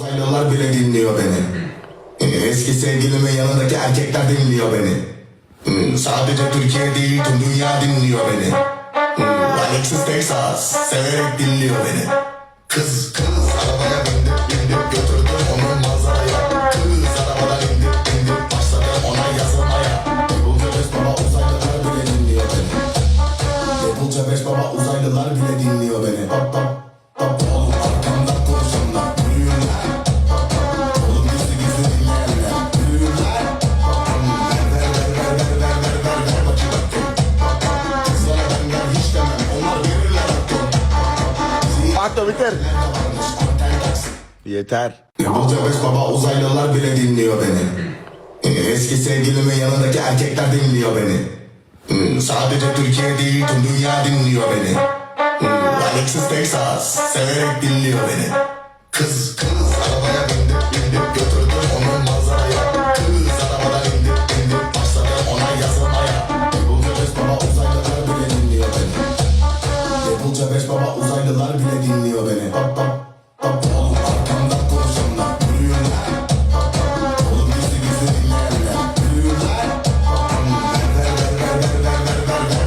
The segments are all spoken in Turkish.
Uzaylılar bile dinliyor beni. Eski sevgilimin yanındaki erkekler dinliyor beni. Hmm, Sadece Türkiye değil tüm dünya dinliyor beni. Hmm, Alexis Texas severek dinliyor beni. Kız kız arabaya bindi bindi götürdü onu manzaraya. Kız arabadan indi indi başladı ona yazılmaya. Bu göbez baba uzaylılar bile dinliyor beni. Yapılca beş baba uzaylılar bile dinliyor beni. Bap bap Anten taksi. Yeter. Yapılca beş baba uzaylılar bile dinliyor beni. Eski sevgilimin yanındaki erkekler dinliyor beni. Hmm, Sadece Türkiye değil tüm dünya dinliyor beni. Hmm, Alexis Texas severek dinliyor beni. Kız kız Yapılca beş baba uzaylılar bile dinliyor beni. Bap bap bap oğlum lan. Bap, bap, Oğlum gizli gizli dinleyenler bap, Ver ver ver ver ver ver ver ver ver.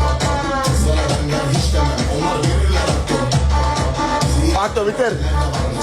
Bap, bap, Kızlara hiç demem onlar verirler varmış